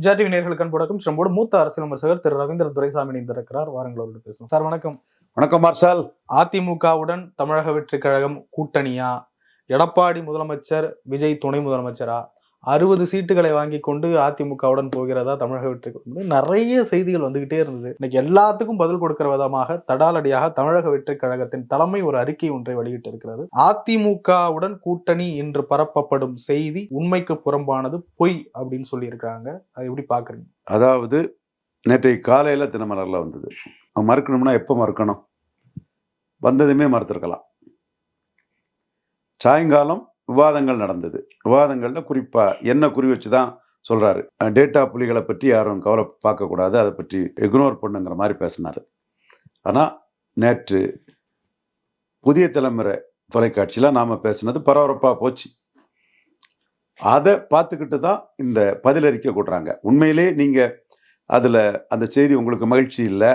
ஜாடி நேர்களுக்கு அன்புடக்கம் நம்மோடு மூத்த அரசியல் விமர்சகர் திரு ரவீந்திர துரைசாமி இணைந்திருக்கிறார். வாருங்கள் அவரோடு பேசலாம் சார் வணக்கம். வணக்கம் மார்ஷால். அதிமுகவுடன் தமிழக வெற்றி கழகம் கூட்டணியா? எடப்பாடி முதலமைச்சர் விஜய் துணை முதலமைச்சரா? அறுபது சீட்டுகளை வாங்கி கொண்டு அதிமுகவுடன் போகிறதா தமிழக வெற்றி நிறைய செய்திகள் வந்துகிட்டே இருந்தது. இன்னைக்கு எல்லாத்துக்கும் பதில் கொடுக்கிற விதமாக தடாலடியாக தமிழக வெற்றி கழகத்தின் தலைமை ஒரு அறிக்கை ஒன்றை வெளியிட்டு இருக்கிறது அதிமுகவுடன் கூட்டணி என்று பரப்பப்படும் செய்தி உண்மைக்கு புறம்பானது பொய் அப்படின்னு சொல்லியிருக்காங்க அதை எப்படி பாக்குறீங்க அதாவது நேற்றைக்கு காலையில் தினமலரில் வந்தது. மறுக்கணும்னா எப்போ மறுக்கணும்? வந்ததுமே மறுத்திருக்கலாம். சாயங்காலம் விவாதங்கள் நடந்தது. விவாதங்களில் குறிப்பாக என்ன குறி வச்சு தான் சொல்கிறாரு டேட்டா புலிகளை பற்றி யாரும் கவலை பார்க்கக்கூடாது. அதை பற்றி இக்னோர் பண்ணுங்கிற மாதிரி பேசினார். ஆனால் நேற்று புதிய தலைமுறை தொலைக்காட்சியில் நாம் பேசுனது பரபரப்பாக போச்சு. அதை பார்த்துக்கிட்டு தான் இந்த பதிலறிக்கை கொடுறாங்க. உண்மையிலே நீங்கள் அதில் அந்த செய்தி உங்களுக்கு மகிழ்ச்சி இல்லை.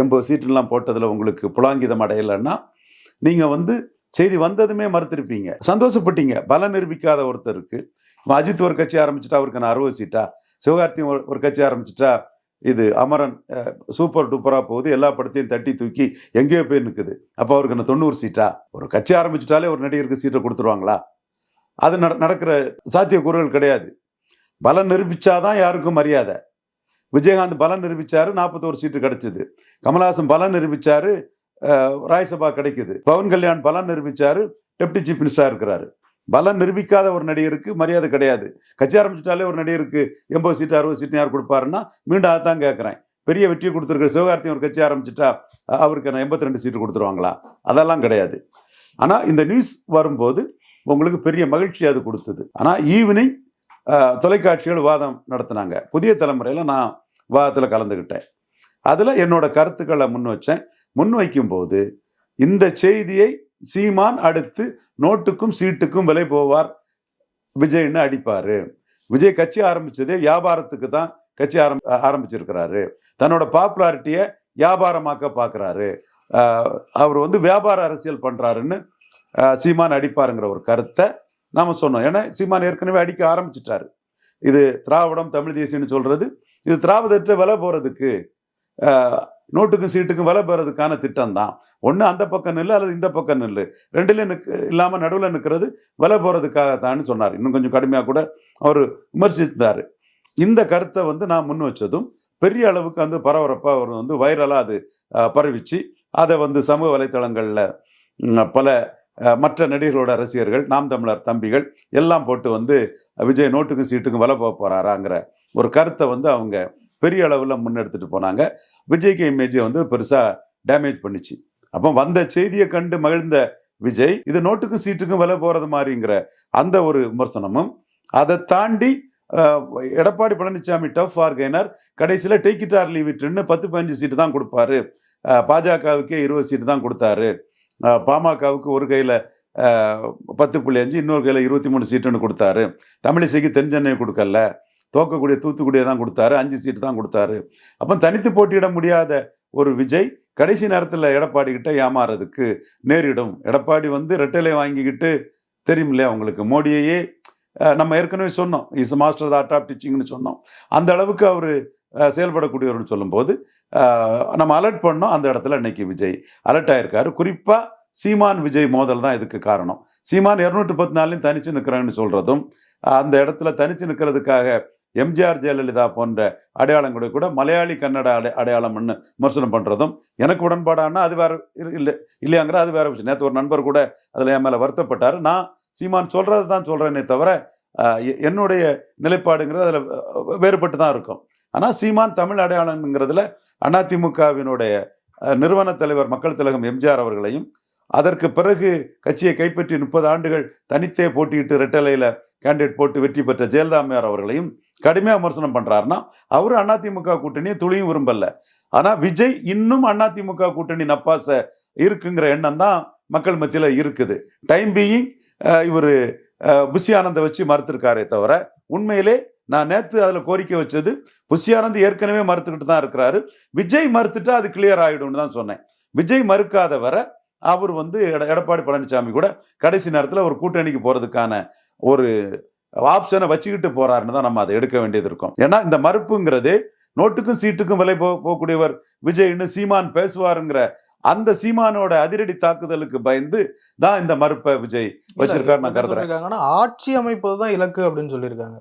எண்பது சீட்டுலாம் போட்டதில் உங்களுக்கு புலாங்கிதம் அடையலைன்னா நீங்கள் வந்து செய்தி வந்ததுமே மறுத்திருப்பீங்க. சந்தோஷப்பட்டீங்க. பலம் நிரூபிக்காத ஒருத்தருக்கு அஜித் ஒரு கட்சி ஆரம்பிச்சிட்டா அவருக்கு நான் அறுபது சீட்டா? சிவகார்த்தியும் ஒரு- ஒரு கட்சி ஆரம்பிச்சிட்டா இது அமரன் சூப்பர் டூப்பராக போகுது. எல்லா படத்தையும் தட்டி தூக்கி எங்கேயோ போய் நிற்குது அப்போ அவருக்கு என்ன தொண்ணூறு சீட்டா? ஒரு கட்சி ஆரம்பிச்சிட்டாலே ஒரு நடிகருக்கு சீட்டை கொடுத்துருவாங்களா? அது நட நடக்கிற சாத்தியக்கூறுகள் கிடையாது. பலம் நிரூபிச்சாதான் யாருக்கும் மரியாதை. விஜயகாந்த் பலம் நிரூபிச்சாரு நாற்பத்தோரு சீட்டு கிடைச்சது. கமலஹாசன் பலம் நிரூபிச்சாரு ராஜ்யசபா கிடைக்குது. பவன் கல்யாண் பலம் நிரூபிச்சாரு டெப்டி சீஃப் மினிஸ்டராக இருக்கிறாரு. பலம் நிரூபிக்காத ஒரு நடிகருக்கு மரியாதை கிடையாது. கட்சி ஆரம்பிச்சிட்டாலே ஒரு நடிகருக்கு எண்பது சீட்டு அறுபது சீட்டு யார் கொடுப்பாருன்னா மீண்டும் அதான் கேட்குறேன். பெரிய வெற்றி கொடுத்துருக்க சிவகார்த்தி ஒரு கட்சி ஆரம்பிச்சிட்டா அவருக்கு நான் எண்பத்தி ரெண்டு சீட்டு கொடுத்துருவாங்களா? அதெல்லாம் கிடையாது. ஆனால் இந்த நியூஸ் வரும்போது உங்களுக்கு பெரிய மகிழ்ச்சி அது கொடுத்தது. ஆனால் ஈவினிங் தொலைக்காட்சிகள் வாதம் நடத்தினாங்க. புதிய தலைமுறையில் நான் வாதத்தில் கலந்துக்கிட்டேன். அதில் என்னோட கருத்துக்களை முன் வச்சேன். முன்வைக்கும் போது இந்த செய்தியை சீமான் அடுத்து நோட்டுக்கும் சீட்டுக்கும் விலை போவார். விஜய்னு அடிப்பாரு? விஜய் கட்சி ஆரம்பிச்சதே வியாபாரத்துக்கு தான் கட்சி ஆரம் ஆரம்பிச்சிருக்கிறாரு. தன்னோட பாப்புலாரிட்டியை வியாபாரமாக்க பார்க்குறாரு அவர் வந்து வியாபார அரசியல் பண்ணுறாருன்னு சீமான் அடிப்பாருங்கிற ஒரு கருத்தை நாம் சொன்னோம். ஏன்னா சீமான் ஏற்கனவே அடிக்க ஆரம்பிச்சிட்டாரு. இது திராவிடம் தமிழ் தேசியம்னு சொல்றது. இது திராவிடத்தில் விலை போகிறதுக்கு நோட்டுக்கும் சீட்டுக்கும் விலை போகிறதுக்கான திட்டம் தான் ஒன்று அந்த பக்கம் நில்லு அல்லது இந்த பக்கம் நில்லு. ரெண்டுலேயும் நிற்கு இல்லாமல் நடுவில் நிற்கிறது விலை போகிறதுக்காக தான் சொன்னார். இன்னும் கொஞ்சம் கடுமையாக கூட அவர் விமர்சித்தார். இந்த கருத்தை வந்து நான் முன் வச்சதும் பெரிய அளவுக்கு வந்து பரபரப்பாக அவர் வந்து வைரலாக அது பரவிச்சு அதை வந்து சமூக வலைத்தளங்களில் பல மற்ற நடிகர்களோட ரசிகர்கள் நாம் தமிழர் தம்பிகள் எல்லாம் போட்டு வந்து விஜய் நோட்டுக்கும் சீட்டுக்கும் விலை போக போகிறாராங்கிற ஒரு கருத்தை வந்து அவங்க பெரிய அளவில் முன்னெடுத்துட்டு போனாங்க. விஜய்க்கு இமேஜை வந்து பெருசாக டேமேஜ் பண்ணிச்சு. அப்போ வந்த செய்தியை கண்டு மகிழ்ந்த விஜய் இது நோட்டுக்கும் சீட்டுக்கும் விலை போகிறது மாதிரிங்கிற அந்த ஒரு விமர்சனமும் அதை தாண்டி எடப்பாடி பழனிசாமி டஃப் ஆர்கைனர் கடைசியில் டேக் இட் ஆர் லீவ் இட்னு பத்து பதினஞ்சு சீட்டு தான் கொடுப்பாரு. பாஜகவுக்கே இருபது சீட்டு தான் கொடுத்தாரு. பாமகவுக்கு ஒரு கையில் பத்து புள்ளி அஞ்சு இன்னொரு கையில் இருபத்தி மூணு சீட்டுன்னு கொடுத்தாரு. தமிழிசைக்கு தென்சென்னை கொடுக்கல. தோக்கக்கூடிய தூத்துக்குடியை தான் கொடுத்தாரு அஞ்சு சீட்டு தான் கொடுத்தாரு. அப்போ தனித்து போட்டியிட முடியாத ஒரு விஜய் கடைசி நேரத்தில் எடப்பாடி கிட்ட ஏமாறதுக்கு நேரிடும். எடப்பாடி வந்து ரெட்டலை வாங்கிக்கிட்டு தெரியும் அவங்களுக்கு மோடியையே நம்ம ஏற்கனவே சொன்னோம். இஸ் மாஸ்டர் ஆர்ட் ஆஃப் டீச்சிங்னு சொன்னோம். அந்த அளவுக்கு அவர் செயல்படக்கூடியவர்னு சொல்லும்போது நம்ம அலர்ட் பண்ணோம் அந்த இடத்துல இன்னைக்கு விஜய். அலர்ட் ஆயிருக்காரு. குறிப்பாக சீமான் விஜய் மோதல் தான் இதுக்கு காரணம். சீமான் இரநூற்றி பத்து நாள்லையும் தனிச்சு நிற்கிறான்னு சொல்கிறதும் அந்த இடத்துல தனிச்சு நிற்கிறதுக்காக எம்ஜிஆர் ஜெயலலிதா போன்ற அடையாளங்களை கூட மலையாளி கன்னட அடை அடையாளம்னு விமர்சனம் பண்ணுறதும் எனக்கு உடன்பாடானா அது வேற இல்லை இல்லையாங்கிற அது வேற விஷயம். நேற்று ஒரு நண்பர் கூட அதில் என் மேலே வருத்தப்பட்டார். நான் சீமான் சொல்கிறது தான் சொல்கிறேனே தவிர எ- என்னுடைய நிலைப்பாடுங்கிறது அதில் வேறுபட்டு தான் இருக்கும். ஆனால் சீமான் தமிழ் அடையாளங்கிறதுல அதிமுகவினுடைய நிறுவன தலைவர் மக்கள் திலகம் எம்ஜிஆர் அவர்களையும் அதற்கு பிறகு கட்சியை கைப்பற்றி முப்பது ஆண்டுகள் தனித்தே போட்டியிட்டு ரெட்டலையில் கேண்டிடேட் போட்டு வெற்றி பெற்ற ஜெயலலிதா அம்மையார் அவர்களையும் கடுமையாக விமர்சனம் பண்ணுறாருன்னா அவரு அதிமுக கூட்டணியை துளியும் விரும்பல. ஆனால் விஜய் இன்னும் அதிமுக கூட்டணி நப்பாசை இருக்குங்கிற எண்ணம் தான் மக்கள் மத்தியில் இருக்குது. டைம் பீயிங் இவர் புஷி வச்சு மறுத்திருக்காரே தவிர உண்மையிலே நான் நேற்று அதில் கோரிக்கை வச்சது புஷியானந்த் ஏற்கனவே மறுத்துக்கிட்டு தான் இருக்கிறாரு. விஜய் மறுத்துட்டா அது கிளியர் ஆகிடும்னு தான் சொன்னேன். விஜய் மறுக்காத வர அவர் வந்து எட- எடப்பாடி பழனிசாமி கூட கடைசி நேரத்தில் ஒரு கூட்டணிக்கு போகிறதுக்கான ஒரு ஆப்ஷனை வச்சுக்கிட்டு போறாருன்னு தான் நம்ம அதை எடுக்க வேண்டியது இருக்கும். ஏன்னா இந்த மறுப்புங்கிறது நோட்டுக்கும் சீட்டுக்கும் விலை போ போகக்கூடியவர் விஜய்னு சீமான் பேசுவாருங்கிற அந்த சீமானோட அதிரடி தாக்குதலுக்கு பயந்து தான் இந்த மறுப்பை விஜய் வச்சிருக்காரு நான் கருதுறேன். ஆட்சி அமைப்பது தான் இலக்கு அப்படின்னு சொல்லியிருக்காங்க.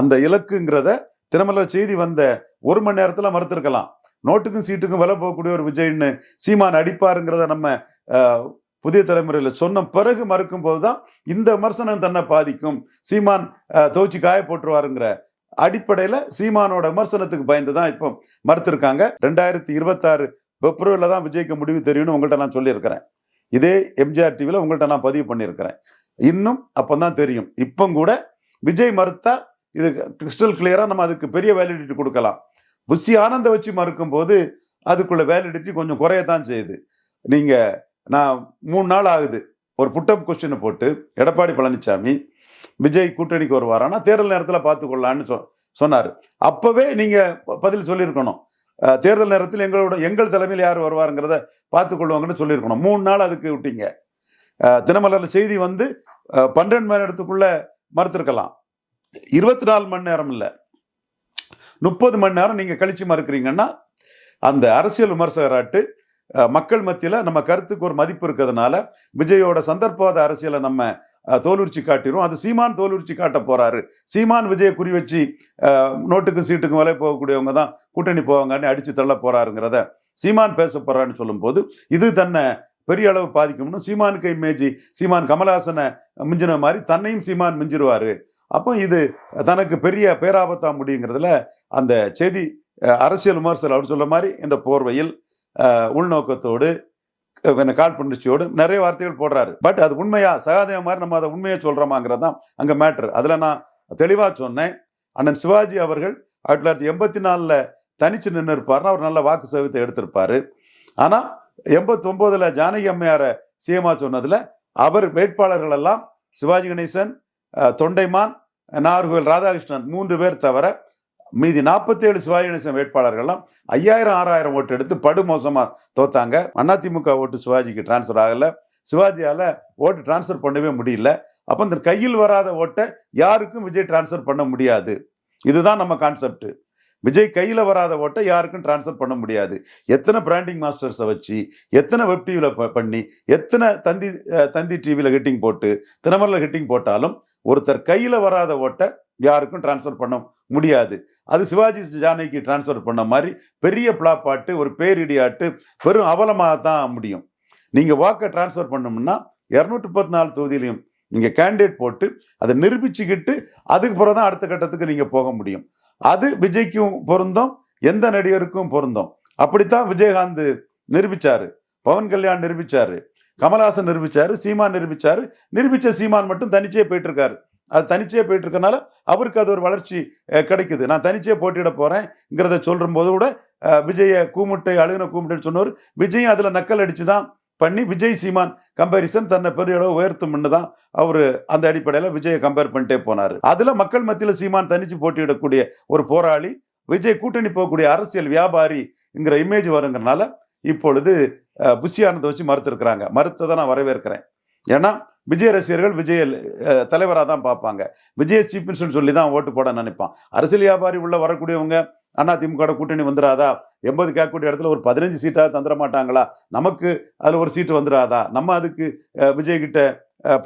அந்த இலக்குங்கிறத தினமலர் செய்தி வந்த ஒரு மணி நேரத்துல மறுத்திருக்கலாம். நோட்டுக்கும் சீட்டுக்கும் விலை போகக்கூடிய ஒரு விஜய்னு சீமான் அடிப்பாருங்கிறத நம்ம புதிய தலைமுறையில் சொன்ன பிறகு மறுக்கும் போது தான் இந்த விமர்சனம் தன்னை பாதிக்கும். சீமான் துவச்சி காய போட்டுருவாருங்கிற அடிப்படையில் சீமானோட விமர்சனத்துக்கு பயந்து தான் இப்போ மறுத்திருக்காங்க. ரெண்டாயிரத்தி இருபத்தாறு பிப்ரவரியில் தான் விஜய்க்கு முடிவு தெரியும்னு உங்கள்கிட்ட நான் சொல்லியிருக்கிறேன். இதே எம்ஜிஆர் டிவியில் உங்கள்கிட்ட நான் பதிவு பண்ணியிருக்கிறேன். இன்னும் அப்போ தான் தெரியும். இப்போ கூட விஜய் மறுத்தா இது கிறிஸ்டல் கிளியராக நம்ம அதுக்கு பெரிய வேலிடிட்டி கொடுக்கலாம். புஷி ஆனந்த வச்சு மறுக்கும் போது அதுக்குள்ள வேலிடிட்டி கொஞ்சம் குறையத்தான் செய்யுது. நீங்கள் நான் மூணு நாள் ஆகுது. ஒரு புட்டப் கொஸ்டினை போட்டு எடப்பாடி பழனிசாமி விஜய் கூட்டணிக்கு வருவாரானா தேர்தல் நேரத்தில் பார்த்துக்கொள்ளலான்னு சொ சொன்னார். அப்போவே நீங்கள் பதில் சொல்லியிருக்கணும். தேர்தல் நேரத்தில் எங்களோட எங்கள் தலைமையில் யார் வருவாருங்கிறத பார்த்துக்கொள்வாங்கன்னு சொல்லியிருக்கணும். மூணு நாள் அதுக்கு விட்டீங்க. தினமலரில் செய்தி வந்து பன்னெண்டு மணி நேரத்துக்குள்ள மறுத்திருக்கலாம். இருபத்தி நாலு மணி நேரம் இல்லை. முப்பது மணி நேரம் நீங்கள் கழிச்சு மறுக்கிறீங்கன்னா அந்த அரசியல் விமர்சகராட்டு மக்கள் மத்தியில் நம்ம கருத்துக்கு ஒரு மதிப்பு இருக்கிறதுனால விஜயோட சந்தர்ப்பவாத அரசியலை நம்ம அஹ், தோலுரிச்சு அது சீமான் தோலுரிச்சு காட்ட போறாரு. சீமான் விஜயை குறி வச்சு நோட்டுக்கும் சீட்டுக்கும் விலை போகக்கூடியவங்க தான் கூட்டணி போவாங்கன்னு அடிச்சு தள்ள போறாருங்கிறத சீமான் பேச போறான்னு சொல்லும்போது இது தன்னை பெரிய அளவு பாதிக்கும்னு சீமானுக்கு இமேஜ் சீமான் கமலஹாசனை மிஞ்சின மாதிரி தன்னையும் சீமான் மிஞ்சிருவாரு. அப்போ இது தனக்கு பெரிய பேராபத்தா முடியுங்கிறதுல அந்த செய்தி அரசியல் விமர்சனம் அவர் சொல்ல மாதிரி என்ற போர்வையில் உள்நோக்கத்தோடு என்ன காழ்ப்புணர்ச்சியோடு நிறைய வார்த்தைகள் போடுறாரு. பட் அது உண்மையா சகாதேவ மாதிரி நம்ம அதை உண்மையை சொல்கிறோமாங்கிறது தான் அங்கே மேட்ரு. அதில் நான் தெளிவாக சொன்னேன். அண்ணன் சிவாஜி அவர்கள் ஆயிரத்தி தொள்ளாயிரத்தி எண்பத்தி நாலில் தனிச்சு நின்று இருப்பார்னா அவர் நல்ல வாக்கு சதவீதத்தை எடுத்திருப்பாரு. ஆனால் எண்பத்தி ஜானகி அம்மையாரை சிஎம்ஆ சொன்னதில் அவர் வேட்பாளர்கள் எல்லாம் சிவாஜி கணேசன் தொண்டைமான் நாகர்கோவில் ராதாகிருஷ்ணன் மூன்று பேர் தவிர மீதி 47 சிவாஜி கணேசன் வேட்பாளர்கள்லாம் ஐயாயிரம் ஆறாயிரம் ஓட்டு எடுத்து படுமோசமாக தோத்தாங்க. அதிமுக ஓட்டு சிவாஜிக்கு டிரான்ஸ்ஃபர் ஆகல. சிவாஜியால் ஓட்டு டிரான்ஸ்ஃபர் பண்ணவே முடியல. அப்போ இந்த கையில் வராத ஓட்டை யாருக்கும் விஜய் டிரான்ஸ்ஃபர் பண்ண முடியாது. இதுதான் நம்ம கான்செப்ட் விஜய் கையில் வராத ஓட்டை யாருக்கும் டிரான்ஸ்ஃபர் பண்ண முடியாது. எத்தனை பிராண்டிங் மாஸ்டர்ஸை வச்சு எத்தனை வெப் டிவியில் பண்ணி எத்தனை தந்தி தந்தி டிவியில் ஹிட்டிங் போட்டு தினமரில் ஹிட்டிங் போட்டாலும் ஒருத்தர் கையில் வராத ஓட்டை யாருக்கும் டிரான்ஸ்ஃபர் பண்ண முடியாது. அது சிவாஜி ஜானகிக்கு டிரான்ஸ்ஃபர் பண்ண மாதிரி பெரிய பிளாப்பாட்டு ஒரு பேரிடியாட்டு வெறும் அவலமாக தான் முடியும். நீங்கள் வாக்கை டிரான்ஸ்ஃபர் பண்ணோம்னா இரநூத்தி முப்பத்தி நாலு தொகுதியிலையும் நீங்கள் கேண்டிடேட் போட்டு அதை நிரூபிச்சுக்கிட்டு அதுக்கு பிறகு தான் அடுத்த கட்டத்துக்கு நீங்கள் போக முடியும். அது விஜய்க்கும் பொருந்தும் எந்த நடிகருக்கும் பொருந்தும். அப்படித்தான் விஜயகாந்த் நிரூபிச்சாரு பவன் கல்யாண் நிரூபிச்சாரு. கமல்ஹாசன் நிரூபிச்சாரு சீமான் நிரூபிச்சாரு. நிரூபிச்ச சீமான் மட்டும் தனிச்சே போயிட்டு இருக்காரு அது தனிச்சே போயிட்டு இருக்கனால அவருக்கு அது ஒரு வளர்ச்சி கிடைக்குது. நான் தனிச்சே போட்டியிட போறேங்கிறத சொல்ற போது கூட விஜய கூமுட்டை அழுகின கூமுட்டைன்னு சொன்னவர் விஜயும் அதுல நக்கல் அடிச்சு தான் பண்ணி விஜய் சீமான் கம்பேரிசன் தன்னை பெரிய அளவு உயர்த்தும்னு தான் அவர் அந்த அடிப்படையில விஜயை கம்பேர் பண்ணிட்டே போனாரு. அதுல மக்கள் மத்தியில சீமான் தனிச்சு போட்டியிடக்கூடிய ஒரு போராளி விஜய் கூட்டணி போகக்கூடிய அரசியல் வியாபாரிங்கிற இமேஜ் வருங்கிறனால இப்பொழுது புஷியானதை புஷி ஆனந்தை வச்சு மறுத்திருக்கிறாங்க. மறுத்ததை நான் வரவேற்கிறேன். ஏன்னா விஜய் ரசிகர்கள் விஜய் தலைவராக தான் பார்ப்பாங்க. விஜய் சீஃப் மினிஸ்டர் சொல்லி தான் ஓட்டு போட நினைப்பான். அரசியல் வியாபாரி உள்ள வரக்கூடியவங்க அண்ணா திமுக கூட்டணி வந்துடாதா எண்பது கேட்கக்கூடிய இடத்துல ஒரு பதினஞ்சு சீட்டாக தந்துட மாட்டாங்களா? நமக்கு அதில் ஒரு சீட்டு வந்துடாதா நம்ம அதுக்கு விஜய் கிட்ட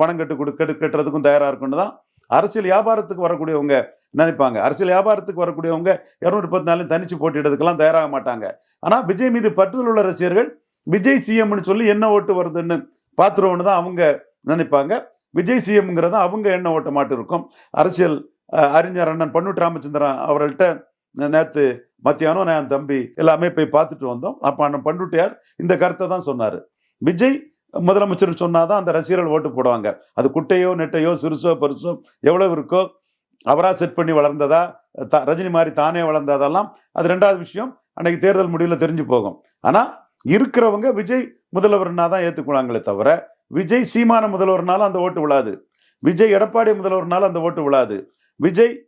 பணம் கட்டு கொடு கட்டு கட்டுறதுக்கும் தயாராக இருக்குன்னு தான் அரசியல் வியாபாரத்துக்கு வரக்கூடியவங்க நினைப்பாங்க. அரசியல் வியாபாரத்துக்கு வரக்கூடியவங்க இரநூத்தி பத்து நாலு தனிச்சு போட்டிடுறதுக்கெல்லாம் தயாராக மாட்டாங்க. ஆனால் விஜய் மீது பற்றுதல் உள்ள ரசிகர்கள் விஜய் சிஎம்னு சொல்லி என்ன ஓட்டு வருதுன்னு பார்த்துருவோன்னு தான் அவங்க நினைப்பாங்க. விஜய் சிஎம்ங்கிறத அவங்க என்ன ஓட்ட மாட்டு இருக்கும்? அரசியல் அறிஞர் அண்ணன் பன்னூட் ராமச்சந்திரன் அவர்கள்ட்ட நேற்று மத்தியானம் நான் என் தம்பி எல்லாமே போய் பார்த்துட்டு வந்தோம். அப்போ அண்ணன் பண்டுட்டியார் இந்த கருத்தை தான் சொன்னார். விஜய் முதலமைச்சர் சொன்னாதான் அந்த ரசிகர்கள் ஓட்டு போடுவாங்க. அது குட்டையோ நெட்டையோ சிறுசோ பெருசோ எவ்வளவு இருக்கோ அவரா செட் பண்ணி வளர்ந்ததா த- ரஜினி மாதிரி தானே வளர்ந்ததெல்லாம் அது ரெண்டாவது விஷயம். அன்னைக்கு தேர்தல் முடிவில் தெரிஞ்சு போகும். ஆனால் இருக்கிறவங்க விஜய் முதல்வர்னா தான் ஏற்றுக்கொள்ளாங்களே தவிர விஜய் சீமான முதல்வர்னாலும் அந்த ஓட்டு விழாது. விஜய் எடப்பாடி முதல்வர்னாலும் அந்த ஓட்டு விழாது. விஜய்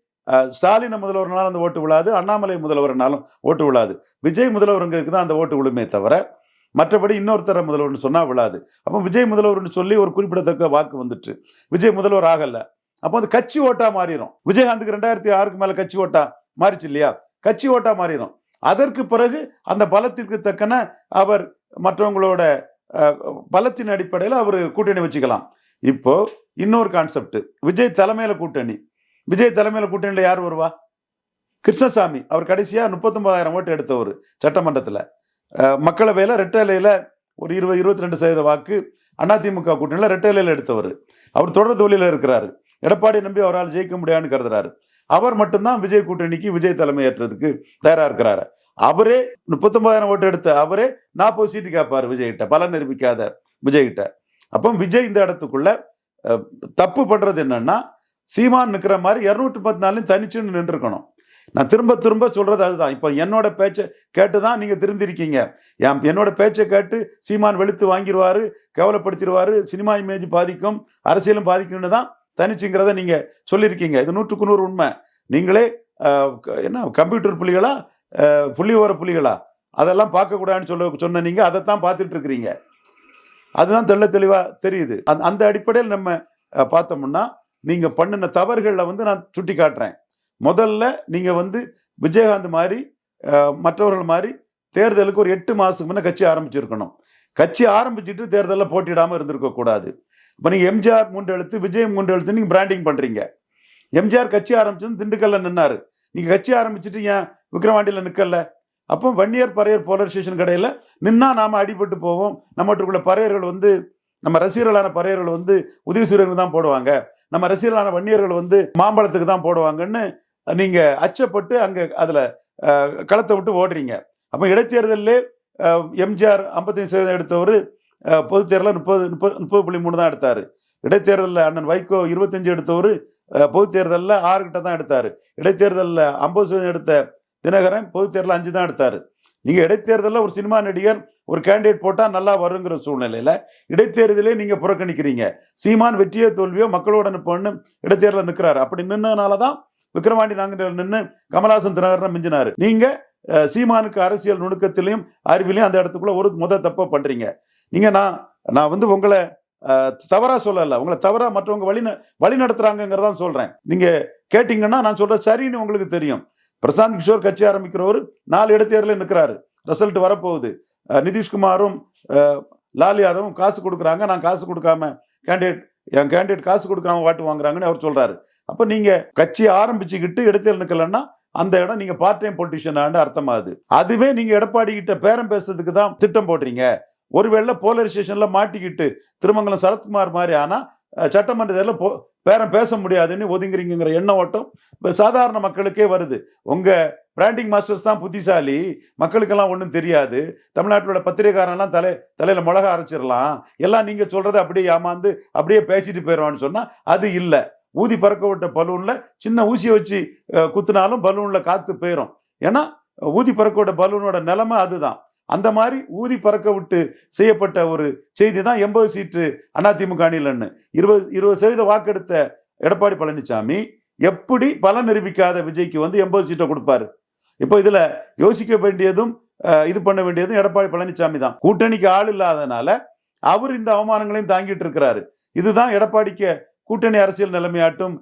ஸ்டாலின் முதல்வர்னாலும் அந்த ஓட்டு விழாது. அண்ணாமலை முதல்வர்னாலும் ஓட்டு விழாது. விஜய் முதல்வருங்களுக்கு தான் அந்த ஓட்டு விழுமே தவிர மற்றபடி இன்னொருத்தர முதல்வர்னு சொன்னால் விழாது. அப்போ விஜய் முதல்வர்னு சொல்லி ஒரு குறிப்பிடத்தக்க வாக்கு வந்துட்டு. விஜய் முதல்வர் ஆகலை. அப்போ அது கட்சி ஓட்டா மாறிடும் விஜயகாந்துக்கு ரெண்டாயிரத்தி ஆறுக்கு மேலே கட்சி ஓட்டா மாறிச்சு இல்லையா? கட்சி ஓட்டா மாறிடும் அதற்கு பிறகு அந்த பலத்திற்கு தக்கன அவர் மற்றவங்களோட பலத்தின் அடிப்படையில் அவர் கூட்டணி வச்சுக்கலாம். இப்போ இன்னொரு கான்செப்ட் விஜய் தலைமையில கூட்டணி. விஜய் தலைமையில கூட்டணியில் யார் வருவா? கிருஷ்ணசாமி. அவர் கடைசியாக முப்பத்தொன்பதாயிரம் ஓட்டு எடுத்தவர் சட்டமன்றத்தில். மக்களவையில் ரெட்டலையில் ஒரு இருபது இருபத்தி ரெண்டு சதவீத வாக்கு அதிமுக கூட்டணியில் ரெட்டலையில் எடுத்தவர். அவர் தொடர் தொழிலில் இருக்கிறார். எடப்பாடி நம்பி அவரால் ஜெயிக்க முடியாதுன்னு கருதுறாரு. அவர் மட்டும்தான் விஜய் கூட்டணிக்கு விஜய் தலைமை தயாராக தயாரா இருக்கிறாரு. அவரே முப்பத்தொன்பதாயிரம் ஓட்டு எடுத்த அவரே நாற்பது சீட்டு கேட்பார் விஜய்கிட்ட. பலன் நிரூபிக்காத விஜய்கிட்ட. அப்போ விஜய் இந்த இடத்துக்குள்ள தப்பு பண்ணுறது என்னன்னா சீமான் நிற்கிற மாதிரி இரநூற்றி பத்து நாள்லையும் தனிச்சுன்னு நின்றுருக்கணும். நான் திரும்ப திரும்ப சொல்கிறது அதுதான். இப்போ என்னோட பேச்சை கேட்டு தான் நீங்கள் திருந்திருக்கீங்க. என் என்னோட பேச்சை கேட்டு சீமான் வெளுத்து வாங்கிடுவார் கேவலப்படுத்திடுவார் சினிமா இமேஜ் பாதிக்கும் அரசியலும் பாதிக்கும்னு தான் தனிச்சுங்கிறத நீங்கள் சொல்லியிருக்கீங்க இது நூற்றுக்கு நூறு உண்மை. நீங்களே என்ன கம்ப்யூட்டர் புள்ளிகளா? அஹ், புள்ளி ஓர அதெல்லாம் பார்க்கக்கூடாதுன்னு சொல்ல சொன்ன நீங்கள் அதைத்தான் பார்த்துட்டு இருக்கிறீங்க அதுதான் தெள்ள தெளிவாக தெரியுது. அந்த அந்த அடிப்படையில் நம்ம பார்த்தோம்னா நீங்கள் பண்ணின தவறுகளை வந்து நான் சுட்டி காட்டுறேன் முதல்ல நீங்கள் வந்து விஜயகாந்த் மாதிரி மற்றவர்கள் மாதிரி தேர்தலுக்கு ஒரு எட்டு மாதத்துக்கு முன்னே கட்சி ஆரம்பிச்சிருக்கணும். கட்சி ஆரம்பிச்சிட்டு தேர்தலில் போட்டியிடாமல் இருந்திருக்க கூடாது. இப்போ நீங்கள் எம்ஜிஆர் மூன்று எழுத்து விஜய் மூன்று எழுத்து நீங்கள் பிராண்டிங் பண்ணுறீங்க எம்ஜிஆர் கட்சி ஆரம்பிச்சது திண்டுக்கல்ல நின்னார். நீங்கள் கட்சி ஆரம்பிச்சுட்டு ஏன் விக்ரவாண்டியில் நிற்கல அப்போ வன்னியர் பறையர் போலரைசேஷன் கடையில் நின்னா நாம் அடிபட்டு போவோம். நம்மட்டுக்குள்ள பறையர்கள் வந்து நம்ம ரசிகர்களான பறையர்கள் வந்து உதவி சூரியனுக்கு தான் போடுவாங்க. நம்ம ரசிகர்களான வன்னியர்கள் வந்து மாம்பழத்துக்கு தான் போடுவாங்கன்னு நீங்கள் அச்சப்பட்டு அங்கே அதில் களத்தை விட்டு ஓடுறீங்க. அப்போ இடைத்தேர்தலில் எம்ஜிஆர் ஐம்பத்தஞ்சு சதவீதம் எடுத்தவர் பொதுத் தேர்தலில் முப்பது முப்பது முப்பது புள்ளி மூணு தான் எடுத்தார். இடைத்தேர்தலில் அண்ணன் வைகோ இருபத்தஞ்சு எடுத்தவர் பொதுத்தேர்தலில் ஆறு கிட்ட தான் எடுத்தார். இடைத்தேர்தலில் ஐம்பது சதவீதம் எடுத்த தினகரன் பொதுத் தேர்தலில் அஞ்சு தான் எடுத்தார். நீங்கள் இடைத்தேர்தலில் ஒரு சினிமா நடிகர் ஒரு கேண்டிடேட் போட்டால் நல்லா வருங்கிற சூழ்நிலையில் இடைத்தேர்தலே நீங்கள் புறக்கணிக்கிறீங்க. சீமான் வெற்றியோ தோல்வியோ மக்களோட நிற்போன்னு இடைத்தேர்தலில் நிற்கிறாரு அப்படி நின்னதுனால தான் விக்ரவாண்டி நாங்கள் நின்று கமலாசன் தினகரனை மிஞ்சினாரு. நீங்க சீமானுக்கு அரசியல் நுணுக்கத்திலையும் அறிவிலையும் அந்த இடத்துக்குள்ள ஒரு முத தப்பை பண்றீங்க. நீங்க நான் நான் வந்து உங்களை தவறாக தவறா சொல்லல. உங்களை தவறா மற்றவங்க வழி ந- வழி நடத்துறாங்கிறதான் சொல்றேன். நீங்க கேட்டீங்கன்னா நான் சொல்ற சரின்னு உங்களுக்கு தெரியும். பிரசாந்த் கிஷோர் கட்சி ஆரம்பிக்கிறவர் நாலு இடைத்தேர்தலில் நிற்கிறாரு ரிசல்ட் வரப்போகுது. நிதிஷ்குமாரும் லால் யாதவும் காசு கொடுக்குறாங்க. நான் காசு கொடுக்காம கேண்டிடேட் என் கேண்டிடேட் காசு கொடுக்காம வாட்டு வாங்குறாங்கன்னு அவர் சொல்றாரு. அப்போ நீங்க கட்சி ஆரம்பிச்சுக்கிட்டு இடத்தில் நிற்கலன்னா அந்த இடம் நீங்க பார்ட் டைம் பொலிட்டிஷியன் அர்த்தமாகுது. அதுவே நீங்க எடப்பாடி கிட்ட பேரம் பேசுறதுக்கு தான் திட்டம் போடுறீங்க. ஒருவேளை போலரைசேஷன்ல மாட்டிக்கிட்டு திருமங்கலம் சரத்குமார் மாதிரி ஆனா சட்டமன்றத்தில் போ பேரம் பேச முடியாதுன்னு ஒதுங்குறீங்கிற எண்ண ஓட்டம் இப்போ சாதாரண மக்களுக்கே வருது. உங்க பிராண்டிங் மாஸ்டர்ஸ் தான் புத்திசாலி. மக்களுக்கெல்லாம் ஒன்றும் தெரியாது. தமிழ்நாட்டிலோட பத்திரிகாரெல்லாம் தலை தலையில் மிளகா அரைச்சிடலாம். எல்லாம் நீங்கள் சொல்கிறத அப்படியே ஏமாந்து அப்படியே பேசிட்டு போயிடுவான்னு சொன்னால் அது இல்லை. ஊதி பறக்க விட்ட பலூனில் சின்ன ஊசியை வச்சு குத்துனாலும் பலூனில் காற்று போயிடும் ஏன்னா ஊதி பறக்க விட்ட பலூனோட நிலைமை அதுதான். அந்த மாதிரி ஊதி பறக்க விட்டு செய்யப்பட்ட ஒரு செய்தி தான் எண்பது சீட்டு அதிமுக அணிலன்னு இருபது இருபது சதவீத வாக்கெடுத்த எடப்பாடி பழனிசாமி எப்படி பலன் நிரூபிக்காத விஜய்க்கு வந்து எண்பது சீட்டை கொடுப்பாரு? இப்போ இதில் யோசிக்க வேண்டியதும் இது பண்ண வேண்டியதும் எடப்பாடி பழனிசாமி தான். கூட்டணிக்கு ஆள் இல்லாதனால அவர் இந்த அவமானங்களையும் தாங்கிட்டு இருக்கிறாரு. இதுதான் எடப்பாடிக்கு கூட்டணி அரசியல் நிலைமையாட்டும்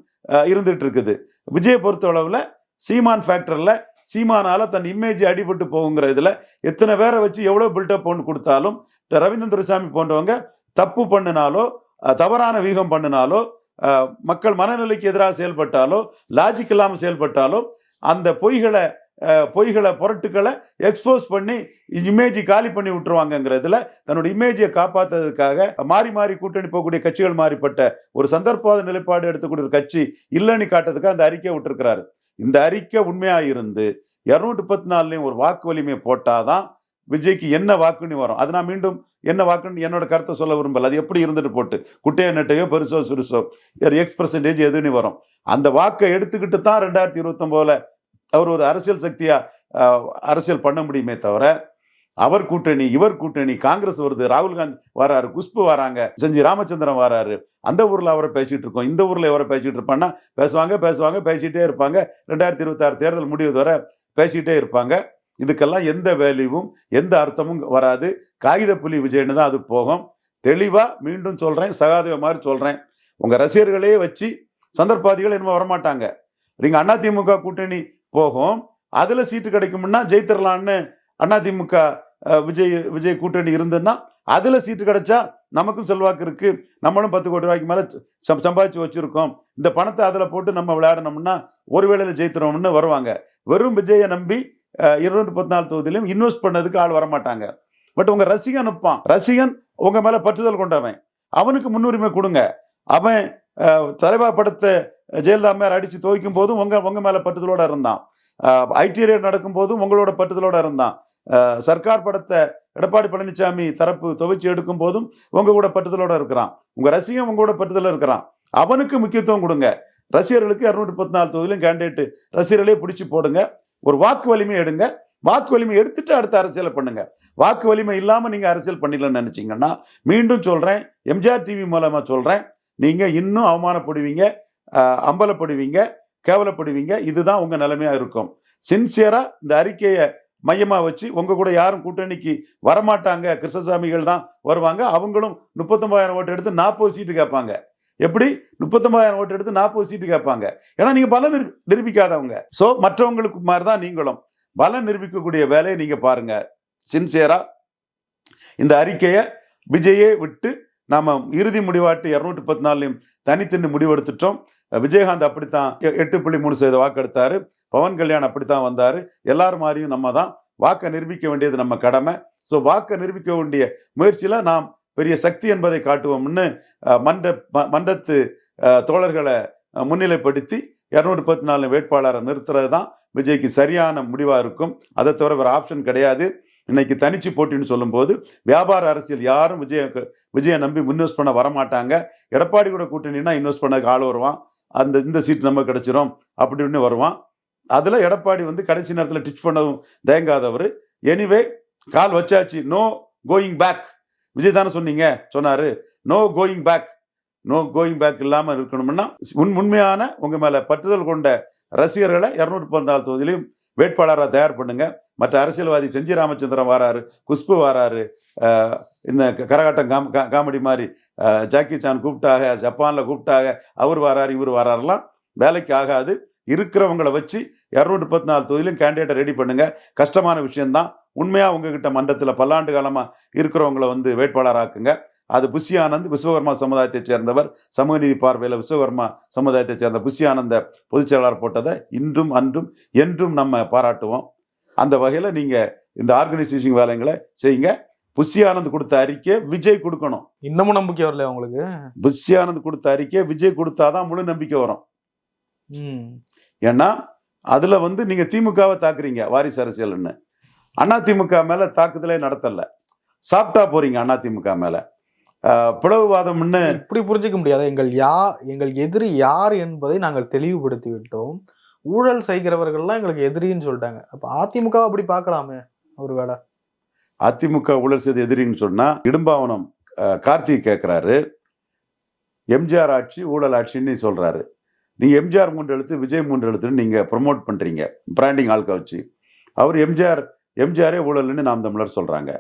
இருந்துட்டு இருக்குது விஜயை பொறுத்தளவுல சீமான் ஃபேக்டரில் சீமானால தன் இமேஜ் அடிபட்டு போகுங்கிற இதில் எத்தனை பேரை வச்சு எவ்வளோ பில்டப் பண்ணு கொடுத்தாலும் இந்த ரவீந்திரன் துரைசாமி போன்றவங்க தப்பு பண்ணினாலோ தவறான வீகம் பண்ணினாலோ மக்கள் மனநிலைக்கு எதிராக செயல்பட்டாலோ லாஜிக் இல்லாமல் செயல்பட்டாலோ அந்த பொய்களை பொய்களை புரட்டுக்களை எக்ஸ்போஸ் பண்ணி இமேஜை காலி பண்ணி விட்டுருவாங்கங்கிறதுல தன்னோட இமேஜை காப்பாற்றுறதுக்காக மாறி மாறி கூட்டணி போகக்கூடிய கட்சிகள் மாறிப்பட்ட ஒரு சந்தர்ப்பவாத நிலைப்பாடு எடுத்துக்கூடிய ஒரு கட்சி இல்லைன்னு காட்டுறதுக்கு அந்த அறிக்கையை விட்டுருக்கிறாரு. இந்த அறிக்கை உண்மையாக இருந்து இரநூத்தி பத்து நாலுலையும் ஒரு வாக்கு வலிமையை போட்டாதான் விஜய்க்கு என்ன வாக்குன்னு வரும். அது நான் மீண்டும் என்ன வாக்குன்னு என்னோட கருத்தை சொல்ல விரும்பல. அது எப்படி இருந்துட்டு போட்டு குட்டையோ நெட்டையோ பெருசோ சிறுசோ எக்ஸ் பர்சன்டேஜ் எதுன்னு வரும். அந்த வாக்கை எடுத்துக்கிட்டு தான் ரெண்டாயிரத்தி இருபத்தொம்போதுல அவர் ஒரு அரசியல் சக்தியாக அரசியல் பண்ண முடியுமே தவிர அவர் கூட்டணி இவர் கூட்டணி காங்கிரஸ் வருது ராகுல் காந்தி வராரு குஷ்பு வராங்க செஞ்சி ராமச்சந்திரன் வராரு அந்த ஊரில் அவரை பேசிகிட்டு இருக்கோம். இந்த ஊரில் இவரை பேசிகிட்டு இருப்பான்னா பேசுவாங்க பேசுவாங்க பேசிகிட்டே இருப்பாங்க. ரெண்டாயிரத்தி இருபத்தாறு தேர்தல் முடிவு வர பேசிகிட்டே இருப்பாங்க. இதுக்கெல்லாம் எந்த வேல்யூவும் எந்த அர்த்தமும் வராது. காகித புலி விஜய்னு தான் அது போகும். தெளிவாக மீண்டும் சொல்கிறேன் சகாதேவ மாதிரி சொல்கிறேன் உங்கள் ரசிகர்களே வச்சு சந்தர்ப்பாதிகள் இனிமேல் வரமாட்டாங்க. நீங்கள் அதிமுக கூட்டணி போகும். அதில் சீட்டு கிடைக்கும்னா ஜெயித்திரலான்னு அதிமுக விஜய் விஜய் கூட்டணி இருந்ததுன்னா அதில் சீட்டு கிடைச்சா நமக்கும் செல்வாக்கு இருக்கு. நம்மளும் பத்து கோடி ரூபாய்க்கு மேலே சம்பாதிச்சு வச்சுருக்கோம். இந்த பணத்தை அதில் போட்டு நம்ம விளையாடணும்னா ஒரு வேளையில் ஜெயித்துறோம்னு வருவாங்க. வெறும் விஜயை நம்பி இருநூற்றி பதினாலு தொகுதியிலும் இன்வெஸ்ட் பண்ணதுக்கு ஆள் வரமாட்டாங்க. பட் உங்கள் ரசிகன் இருப்பான் ரசிகன் உங்கள் மேலே பற்றுதல் கொண்டவன். அவனுக்கு முன்னுரிமை கொடுங்க. அவன் தலைவா படத்தை ஜெயலலிதா அம்மையார் அடிச்சு துவைக்கும் போதும் உங்கள் உங்கள் மேலே பட்டுதலோட இருந்தான். ஐடி ரேட் நடக்கும் போதும் உங்களோட பட்டுதலோடு இருந்தான். சர்க்கார் படத்தை எடப்பாடி பழனிசாமி தரப்பு துவைச்சு எடுக்கும் போதும் உங்கள் கூட பட்டுதலோடு இருக்கிறான். உங்கள் ரசிகன் உங்களோட பட்டுதலில் இருக்கிறான். அவனுக்கு முக்கியத்துவம் கொடுங்க. ரசிகர்களுக்கு இரநூற்றி முப்பத்தி நாலு தொகுதியிலும் கேண்டிடேட் ரசிகர்களே பிடிச்சி போடுங்க. ஒரு வாக்கு வலிமை எடுங்க. வாக்கு வலிமை எடுத்துட்டு அடுத்த அரசியலை பண்ணுங்க. வாக்கு வலிமை இல்லாமல் நீங்கள் அரசியல் பண்ணிடலன்னு நினச்சிங்கன்னா மீண்டும் சொல்கிறேன் எம்ஜிஆர் டிவி மூலமாக சொல்கிறேன் நீங்கள் இன்னும் அவமானப்படுவீங்க. அம்பலப்படுவீங்க கேவலப்படுவீங்க. இதுதான் உங்கள் நிலைமையாக இருக்கும். சின்சியராக இந்த அறிக்கையை மையமாக வச்சு உங்கள் கூட யாரும் கூட்டணிக்கு வரமாட்டாங்க. கிருஷ்ணசாமிகள் தான் வருவாங்க. அவங்களும் முப்பத்தொம்பதாயிரம் ஓட்டு எடுத்து நாற்பது சீட்டு கேட்பாங்க. எப்படி? முப்பத்தொம்பதாயிரம் ஓட்டு எடுத்து நாற்பது சீட்டு கேட்பாங்க. ஏன்னா நீங்கள் பலம் நிரூ- நிரூபிக்காதவங்க. ஸோ மற்றவங்களுக்கு மாதிரி தான் நீங்களும் பலம் நிரூபிக்கக்கூடிய வேலையை நீங்கள் பாருங்க. சின்சியராக இந்த அறிக்கையை விஜயே விட்டு நாம இறுதி முடிவாட்டு இரநூத்தி பத்து நாலுலையும் தனித்தின்னு முடிவெடுத்துட்டோம் விஜயகாந்த் அப்படித்தான் எ- எட்டு புள்ளி மூணு சதவீத வாக்கெடுத்தாரு. பவன் கல்யாண் அப்படித்தான் வந்தாரு. எல்லாரும் மாதிரியும் நம்ம தான் வாக்கை நிரூபிக்க வேண்டியது நம்ம கடமை. ஸோ வாக்கை நிரூபிக்க வேண்டிய முயற்சியில நாம் பெரிய சக்தி என்பதை காட்டுவோம்னு மண்ட மண்டத்து ம- தோழர்களை முன்னிலைப்படுத்தி இரநூத்தி பத்து நாலு வேட்பாளரை நிறுத்துறது தான் விஜய்க்கு சரியான முடிவாக இருக்கும். அதை தவிர வேற ஆப்ஷன் கிடையாது. இன்னைக்கு தனிச்சு போட்டின்னு சொல்லும்போது வியாபார அரசியல் யாரும் விஜய விஜயை நம்பி இன்வெஸ்ட் பண்ண வரமாட்டாங்க. எடப்பாடி கூட கூட்டணினா இன்வெஸ்ட் பண்ண ஆள் வருவான். அந்த இந்த சீட் நம்ம கிடைச்சிரும் அப்படின்னு வருவான். அதில் எடப்பாடி வந்து கடைசி நேரத்தில் டிச் பண்ணவும் தயங்காதவர். எனிவே கால் வச்சாச்சு. நோ கோயிங் பேக் விஜய் தானே சொன்னீங்க? சொன்னார். No going back no going back இல்லாமல் இருக்கணும்னா உன் உண்மையான உங்கள் மேலே பற்றுதல் கொண்ட ரசிகர்களை இரநூத்தி பதினாலு தொகுதியிலையும் வேட்பாளராக தயார் பண்ணுங்கள் மற்ற அரசியல்வாதி செஞ்சி ராமச்சந்திரன் வராரு குஷ்பு வராரு இந்த க- கரகாட்டம் காம் கா- காமெடி மாதிரி ஜாக்கி சான் கூப்பிட்டாக ஜப்பானில் கூப்பிட்டாக அவர் வராரு இவர் வராருலாம் வேலைக்கு ஆகாது. இருக்கிறவங்கள வச்சு இரநூறு முப்பத்தி நாலு தொகுதியிலும் கேண்டிடேட்டை ரெடி பண்ணுங்க. கஷ்டமான விஷயம்தான். உண்மையாக உங்ககிட்ட மன்றத்தில் பல்லாண்டு காலமாக இருக்கிறவங்கள வந்து வேட்பாளராக்குங்க அது புஷி ஆனந்த் விஸ்வகர்மா சமுதாயத்தை சேர்ந்தவர். சமூக நீதி பார்வையில் விஸ்வகர்மா சமுதாயத்தை சேர்ந்த புஷி ஆனந்த பொதுச் செயலாளர் போட்டதை இன்றும் அன்றும் என்றும் நம்ம பாராட்டுவோம். அந்த வகையில் நீங்க இந்த ஆர்கனைசேஷன் வேலைங்களை செய்யுங்க. புஷி ஆனந்த் கொடுத்த அறிக்கை விஜய் கொடுக்கணும். இன்னமும் நம்பிக்கை வரல உங்களுக்கு? புஷி ஆனந்த் கொடுத்த அறிக்கை விஜய் கொடுத்தாதான் முழு நம்பிக்கை வரும். ஏன்னா அதுல வந்து நீங்க திமுகவை தாக்குறீங்க வாரிசு அரசியல்னு. அண்ணா திமுக மேல தாக்குதலே நடத்தல. சாப்பிட்டா போறீங்க அண்ணா திமுக மேல. பிளவுவாதம்னு இப்படி புரிஞ்சுக்க முடியாது எங்கள் யா எங்கள் எதிரி யார் என்பதை நாங்கள் தெளிவுபடுத்தி விட்டோம் ஊழல் செய்கிறவர்கள்லாம் எங்களுக்கு எதிரின்னு சொல்லிட்டாங்க. அப்ப அதிமுக அப்படி பார்க்கலாமே ஒருவேளை அதிமுக ஊழல் செய்த எதிரின்னு சொன்னா இடும்பாவனம் கார்த்திக் கேட்கிறாரு எம்ஜிஆர் ஆட்சி ஊழல் ஆட்சின்னு சொல்றாரு. நீங்க எம்ஜிஆர் மூன்று எழுத்து விஜய் மூன்று எழுத்துன்னு நீங்க ப்ரொமோட் பண்றீங்க. பிராண்டிங் ஆள்க வச்சு. அவர் எம்ஜிஆர் எம்ஜிஆரே ஊழல்னு நாம் தமிழர் சொல்றாங்க.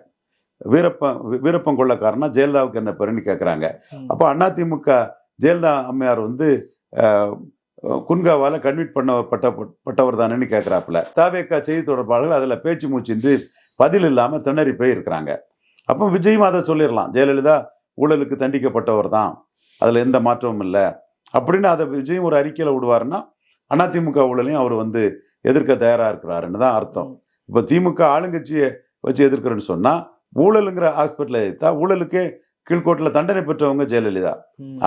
வீரப்பன் வீரப்பன் கொள்ளக்காரனா ஜெயலலிதாவுக்கு என்ன பெருன்னு கேட்குறாங்க. அப்போ அதிமுக ஜெயலலிதா அம்மையார் வந்து குன்காவால கன்விட் பண்ணப்பட்ட பட்டவர் தானேன்னு கேட்குறாப்புல தாவேக்கா செய்தி தொடர்பாளர்கள் அதில் பேச்சு மூச்சின்றி பதில் இல்லாமல் திணறி போய் இருக்கிறாங்க அப்போ விஜயும் அதை சொல்லிடலாம் ஜெயலலிதா ஊழலுக்கு தண்டிக்கப்பட்டவர் தான். அதில் எந்த மாற்றமும் இல்லை. அப்படின்னு அதை விஜயும் ஒரு அறிக்கையில் விடுவாருன்னா அதிமுக ஊழலையும் அவர் வந்து எதிர்க்க தயாராக இருக்கிறாருன்னு தான் அர்த்தம். இப்போ திமுக ஆளுங்கட்சியை வச்சு எதிர்க்கிறேன்னு சொன்னால் ஊழலுங்கிற ஹாஸ்பிட்டலை எதிர்த்தா ஊழலுக்கே கீழ்கோட்டில் தண்டனை பெற்றவங்க ஜெயலலிதா.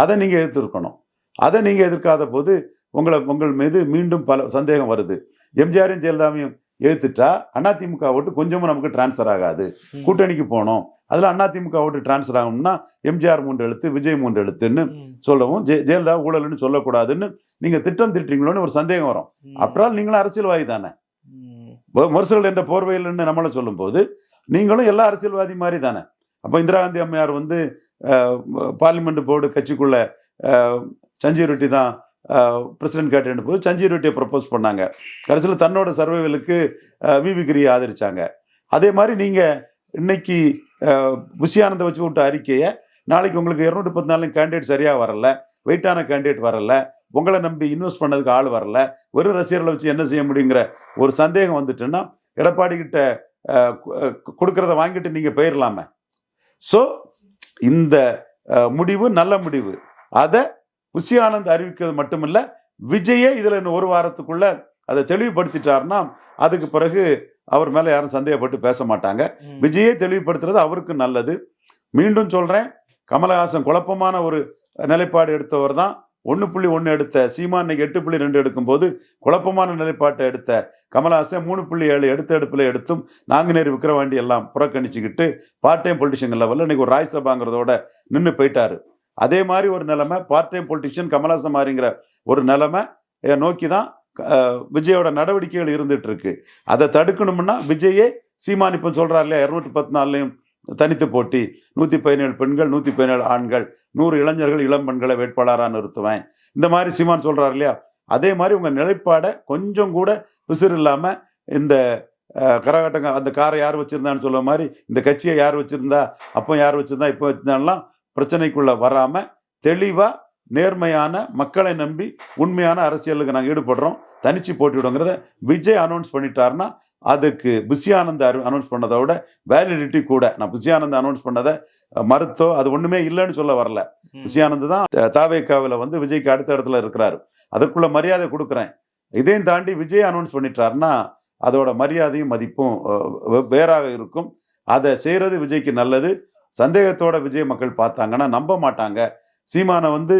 அதை நீங்க எதிர்த்திருக்கணும். அதை நீங்க எதிர்க்காத போது உங்களை உங்கள் மீது மீண்டும் பல சந்தேகம் வருது எம்ஜிஆரையும் ஜெயலலிதாவையும் எதிர்த்துட்டா அதிமுக ஓட்டு கொஞ்சமும் நமக்கு டிரான்ஸ்ஃபர் ஆகாது. கூட்டணிக்கு போனோம் அதுல அதிமுக ஓட்டு டிரான்ஸ்ஃபர் ஆகணும்னா எம்ஜிஆர் மூன்று எழுத்து விஜய் மூன்று எழுத்துன்னு. சொல்லவும் ஜெய ஜெயலலிதா ஊழல்னு சொல்லக்கூடாதுன்னு நீங்க திட்டம் திட்டுறீங்களோன்னு ஒரு சந்தேகம் வரும். அப்புறம் நீங்களும் அரசியல்வாதி தானே ம். மு- முரசல் என்ற போர்வையில்னு நம்மளை சொல்லும்போது நீங்களும் எல்லா அரசியல்வாதி மாதிரி தானே அப்போ இந்திரா காந்தி அம்மையார் வந்து பார்லிமெண்ட் போர்டு கட்சிக்குள்ள சஞ்சீவ் ரெட்டி தான் பிரசிடென்ட் கேட்டு போது சஞ்சீவ் ரெட்டியை ப்ரப்போஸ் பண்ணாங்க. கடைசியில் தன்னோட சர்வைவலுக்கு விபிகிரியை ஆதரிச்சாங்க. அதே மாதிரி நீங்கள் இன்னைக்கு புஷியானந்த வச்சு விட்ட அறிக்கையை நாளைக்கு உங்களுக்கு இரநூத்தி பத்து நாலு கேண்டிடேட் சரியாக வரல வெயிட்டான கேண்டிடேட் வரல உங்களை நம்பி இன்வெஸ்ட் பண்ணதுக்கு ஆள் வரல வெறும் ரசிகர்களை வச்சு என்ன செய்ய முடியுங்கிற ஒரு சந்தேகம் வந்துட்டுன்னா எடப்பாடி கிட்ட கொடுக்கறத வாங்கிட்டு நீங்கள் போயிடலாமே ஸோ இந்த முடிவு நல்ல முடிவு. அதை புஷி ஆனந்த் அறிவிக்கிறது மட்டுமில்ல விஜயே இதுல இன்னும் ஒரு வாரத்துக்குள்ள அதை தெளிவுபடுத்திட்டாருன்னா அதுக்கு பிறகு அவர் மேல யாரும் சந்தேகப்பட்டு பேச மாட்டாங்க. விஜயே தெளிவுபடுத்துறது அவருக்கு நல்லது. மீண்டும் சொல்றேன் கமலஹாசன் குழப்பமான ஒரு நிலைப்பாடு எடுத்தவர் தான். ஒன்று புள்ளி ஒன்று எடுத்த சீமா இன்னைக்கு எட்டு புள்ளி ரெண்டு எடுக்கும்போது குழப்பமான நிலைப்பாட்டை எடுத்த கமலஹாசன் மூணு புள்ளி ஏழு எடுத்த எடுப்பில் எடுத்தும் நாங்குநேரி விக்கிரவாண்டி எல்லாம் புறக்கணிச்சுக்கிட்டு பார்ட் டைம் பொலிட்டிஷியன் லெவலில் இன்னைக்கு ஒரு ராஜ்சபாங்கிறதோட நின்று போயிட்டாரு. அதே மாதிரி ஒரு நிலைமை பார்ட் டைம் பொலிட்டிஷியன் கமலஹாசன் மாதிரிங்கிற ஒரு நிலைமை நோக்கி தான் விஜயோட நடவடிக்கைகள் இருந்துட்டு இருக்கு அதை தடுக்கணும்னா விஜயே சீமான் இப்போ சொல்றாரு இல்லையா இரநூத்தி பத்து நாலுலையும் தனித்து போட்டி நூற்றி பதினேழு பெண்கள் நூற்றி பதினேழு ஆண்கள் நூறு இளைஞர்கள் இளம் பெண்களை வேட்பாளராக நிறுத்துவேன். இந்த மாதிரி சீமான் சொல்கிறார் இல்லையா அதே மாதிரி உங்கள் நிலைப்பாடை கொஞ்சம் கூட விசிறு இல்லாமல் இந்த கரகாட்டங்க அந்த காரை யார் வச்சுருந்தான்னு சொல்ல மாதிரி இந்த கட்சியை யார் வச்சுருந்தா அப்போ யார் வச்சுருந்தா இப்போ வச்சுருந்தாலாம் பிரச்சனைக்குள்ள வராம தெளிவா நேர்மையான மக்களை நம்பி உண்மையான அரசியலுக்கு நாங்கள் ஈடுபடுறோம். தனிச்சு போட்டிவிடுங்கிறத விஜய் அனௌன்ஸ் பண்ணிட்டாருன்னா அதுக்கு புஷி ஆனந்த் அனௌன்ஸ் பண்ணதை விட வேலிடிட்டி கூட. நான் புஷி ஆனந்த் அனௌன்ஸ் பண்ணதை மறுத்தோ அது ஒண்ணுமே இல்லைன்னு சொல்ல வரல. ம். விஷயானந்த் தான் தாவேக்காவில் வந்து விஜய்க்கு அடுத்த இடத்துல இருக்கிறாரு. அதற்குள்ள மரியாதை கொடுக்குறேன். இதையும் தாண்டி விஜய் அனௌன்ஸ் பண்ணிட்டாருன்னா அதோட மரியாதையும் மதிப்பும் வேறாக இருக்கும். அதை செய்யறது விஜய்க்கு நல்லது. சந்தேகத்தோட விஜய் மக்கள் பார்த்தாங்கன்னா நம்ப மாட்டாங்க. சீமானை வந்து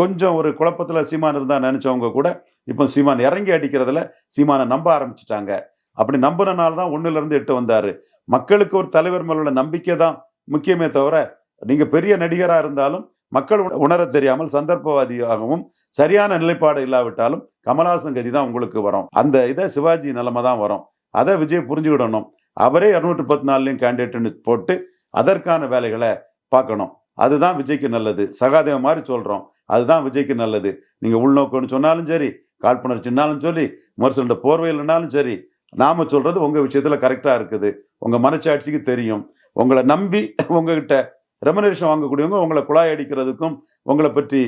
கொஞ்சம் ஒரு குழப்பத்தில் சீமான் இருந்தால் நினச்சவங்க கூட இப்போ சீமான் இறங்கி அடிக்கிறதுல சீமானை நம்ப ஆரம்பிச்சிட்டாங்க. அப்படி நம்பினால தான் ஒன்றுலேருந்து எட்டு வந்தார். மக்களுக்கு ஒரு தலைவர் மேலோட நம்பிக்கை தான் முக்கியமே தவிர நீங்கள் பெரிய நடிகராக இருந்தாலும் மக்கள் உணர உணரத் தெரியாமல் சந்தர்ப்பவாதியாகவும் சரியான நிலைப்பாடு இல்லாவிட்டாலும் கமலஹாசன் கதி தான் உங்களுக்கு வரும். அந்த இதை சிவாஜி நிலைமை தான் வரும். அதை விஜய் புரிஞ்சுக்கிடணும். அவரே இரநூற்றி பத்து நாலுலையும் கேண்டிடேட்னு போட்டு அதற்கான வேலைகளை பார்க்கணும். அதுதான் விஜய்க்கு நல்லது. சகாதேவ மாதிரி சொல்கிறோம் அதுதான் விஜய்க்கு நல்லது. நீங்கள் உள்நோக்கம்னு சொன்னாலும் சரி காழ்ப்புணர்ச்சினாலும் சொல்லி விமர்சன போர்வையில்னாலும் சரி நாம் சொல்கிறது உங்கள் விஷயத்தில் கரெக்டாக இருக்குது. உங்கள் மனச்சாட்சிக்கு தெரியும். உங்களை நம்பி உங்ககிட்ட ரெமனேஷன் வாங்கக்கூடியவங்க உங்களை குழாய் அடிக்கிறதுக்கும் உங்களை பற்றி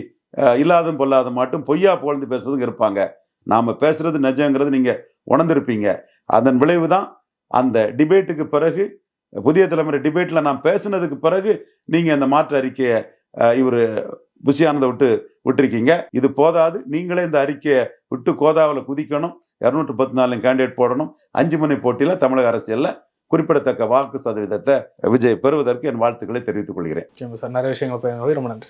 இல்லாதும் பொல்லாத மாட்டும் பொய்யா புகழ்ந்து பேசுறதுக்கு இருப்பாங்க. நாம் பேசுறது நிஜங்கிறது நீங்கள் உணர்ந்திருப்பீங்க. அதன் விளைவு தான் அந்த டிபேட்டுக்கு பிறகு புதிய தலைமுறை டிபேட்டில் நான் பேசுனதுக்கு பிறகு நீங்கள் அந்த மாற்று அறிக்கையை இவர் புஷியானதை விட்டு விட்டுருக்கீங்க. இது போதாது. நீங்களே இந்த அறிக்கையை விட்டு கோதாவில் குதிக்கணும். இரநூற்றி பத்து நாலு கேண்டிடேட் போடணும். அஞ்சு மணி போட்டியில் தமிழக அரசியலில் குறிப்பிடத்தக்க வாக்கு சதவீதத்தை விஜய் பெறுவதற்கு என் வாழ்த்துக்களை தெரிவித்துக் கொள்கிறேன். சார். நிறைய விஷயங்கள் ரொம்ப நன்றி